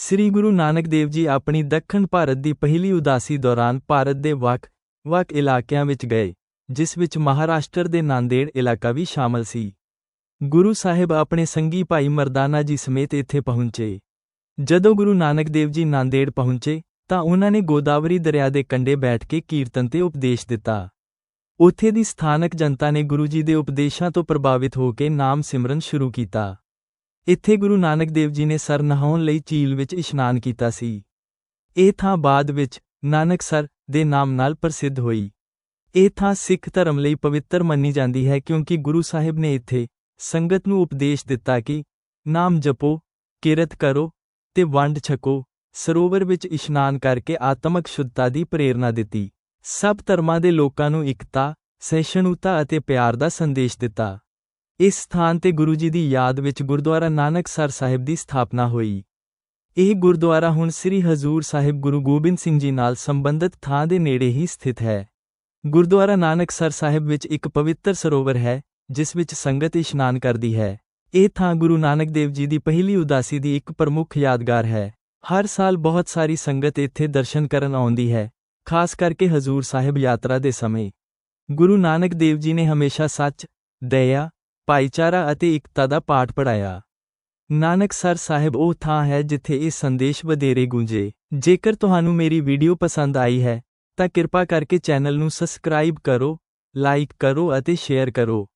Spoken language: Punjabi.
ਸ੍ਰੀ ਗੁਰੂ ਨਾਨਕ ਦੇਵ ਜੀ ਆਪਣੀ ਦੱਖਣ ਭਾਰਤ ਦੀ ਪਹਿਲੀ ਉਦਾਸੀ ਦੌਰਾਨ ਭਾਰਤ ਦੇ ਵੱਖ-ਵੱਖ ਇਲਾਕਿਆਂ ਵਿੱਚ ਗਏ, ਜਿਸ ਵਿੱਚ ਮਹਾਰਾਸ਼ਟਰ ਦੇ ਨਾਂਦੇੜ ਇਲਾਕਾ ਵੀ ਸ਼ਾਮਲ ਸੀ। ਗੁਰੂ ਸਾਹਿਬ ਆਪਣੇ ਸੰਗੀ ਭਾਈ ਮਰਦਾਨਾ ਜੀ ਸਮੇਤ ਇੱਥੇ ਪਹੁੰਚੇ। ਜਦੋਂ ਗੁਰੂ ਨਾਨਕ ਦੇਵ ਜੀ ਨਾਂਦੇੜ ਪਹੁੰਚੇ, ਤਾਂ ਉਹਨਾਂ ਨੇ ਗੋਦਾਵਰੀ ਦਰਿਆ ਦੇ ਕੰਢੇ ਬੈਠ ਕੇ ਕੀਰਤਨ ਤੇ ਉਪਦੇਸ਼ ਦਿੱਤਾ। ਉੱਥੇ ਦੀ ਸਥਾਨਕ ਜਨਤਾ ਨੇ ਗੁਰੂ ਜੀ ਦੇ ਉਪਦੇਸ਼ਾਂ ਤੋਂ ਪ੍ਰਭਾਵਿਤ ਹੋ ਕੇ ਨਾਮ ਸਿਮਰਨ ਸ਼ੁਰੂ ਕੀਤਾ। ਇੱਥੇ ਗੁਰੂ ਨਾਨਕ ਦੇਵ ਜੀ ਨੇ ਸਰ ਨਹਾਉਣ ਲਈ ਝੀਲ ਵਿੱਚ ਇਸ਼ਨਾਨ ਕੀਤਾ ਸੀ। ਇਹ ਥਾਂ ਬਾਅਦ ਵਿੱਚ ਨਾਨਕ ਸਰ ਦੇ ਨਾਮ ਨਾਲ ਪ੍ਰਸਿੱਧ ਹੋਈ। ਇਹ ਥਾਂ ਸਿੱਖ ਧਰਮ ਲਈ ਪਵਿੱਤਰ ਮੰਨੀ ਜਾਂਦੀ ਹੈ ਕਿਉਂਕਿ ਗੁਰੂ ਸਾਹਿਬ ਨੇ ਇੱਥੇ ਸੰਗਤ ਨੂੰ ਉਪਦੇਸ਼ ਦਿੱਤਾ ਕਿ ਨਾਮ ਜਪੋ, ਕਿਰਤ ਕਰੋ ਤੇ ਵੰਡ ਛਕੋ, ਸਰੋਵਰ ਵਿੱਚ ਇਸ਼ਨਾਨ ਕਰਕੇ ਆਤਮਕ ਸ਼ੁੱਧਤਾ ਦੀ ਪ੍ਰੇਰਣਾ ਦਿੱਤੀ। ਸਭ ਧਰਮਾਂ ਦੇ ਲੋਕਾਂ ਨੂੰ ਇਕਤਾ, ਸਹਿਸ਼ਣੁਤਾ ਅਤੇ ਪਿਆਰ ਦਾ ਸੰਦੇਸ਼ ਦਿੱਤਾ। ਇਸ ਸਥਾਨ ਤੇ ਗੁਰੂ ਜੀ ਦੀ ਯਾਦ ਵਿੱਚ ਗੁਰਦੁਆਰਾ ਨਾਨਕਸਰ ਸਾਹਿਬ ਦੀ ਸਥਾਪਨਾ ਹੋਈ। ਇਹ ਗੁਰਦੁਆਰਾ ਹੁਣ ਸ੍ਰੀ ਹਜ਼ੂਰ ਸਾਹਿਬ ਗੁਰੂ ਗੋਬਿੰਦ ਸਿੰਘ ਜੀ ਨਾਲ ਸੰਬੰਧਿਤ ਥਾਂ ਦੇ ਨੇੜੇ ਹੀ ਸਥਿਤ ਹੈ। ਗੁਰਦੁਆਰਾ ਨਾਨਕਸਰ ਸਾਹਿਬ ਵਿੱਚ ਇੱਕ ਪਵਿੱਤਰ ਸਰੋਵਰ ਹੈ, ਜਿਸ ਵਿੱਚ ਸੰਗਤ ਇਸ਼ਨਾਨ ਕਰਦੀ ਹੈ। ਇਹ ਥਾਂ ਗੁਰੂ ਨਾਨਕ ਦੇਵ ਜੀ ਦੀ ਪਹਿਲੀ ਉਦਾਸੀ ਦੀ ਇੱਕ ਪ੍ਰਮੁੱਖ ਯਾਦਗਾਰ ਹੈ। ਹਰ ਸਾਲ ਬਹੁਤ ਸਾਰੀ ਸੰਗਤ ਇੱਥੇ ਦਰਸ਼ਨ ਕਰਨ ਆਉਂਦੀ ਹੈ, ਖਾਸ ਕਰਕੇ ਹਜ਼ੂਰ ਸਾਹਿਬ ਯਾਤਰਾ ਦੇ ਸਮੇਂ। ਗੁਰੂ ਨਾਨਕ ਦੇਵ ਜੀ ਨੇ ਹਮੇਸ਼ਾ ਸੱਚ, ਦਇਆ ਭਾਈਚਾਰਾ ਅਤੇ ਇਕਤਾ ਦਾ ਪਾਠ ਪੜਾਇਆ ਨਾਨਕਸਰ ਸਾਹਿਬ, ਉਹ ਥਾਂ ਹੈ ਜਿੱਥੇ ਇਹ ਸੰਦੇਸ਼ ਵਧੇਰੇ ਗੂੰਜੇ। ਜੇਕਰ ਤੁਹਾਨੂੰ ਮੇਰੀ ਵੀਡੀਓ ਪਸੰਦ ਆਈ ਹੈ, ਤਾਂ ਕਿਰਪਾ ਕਰਕੇ ਚੈਨਲ ਨੂੰ ਸਬਸਕ੍ਰਾਈਬ ਕਰੋ, ਲਾਈਕ ਕਰੋ ਅਤੇ ਸ਼ੇਅਰ ਕਰੋ।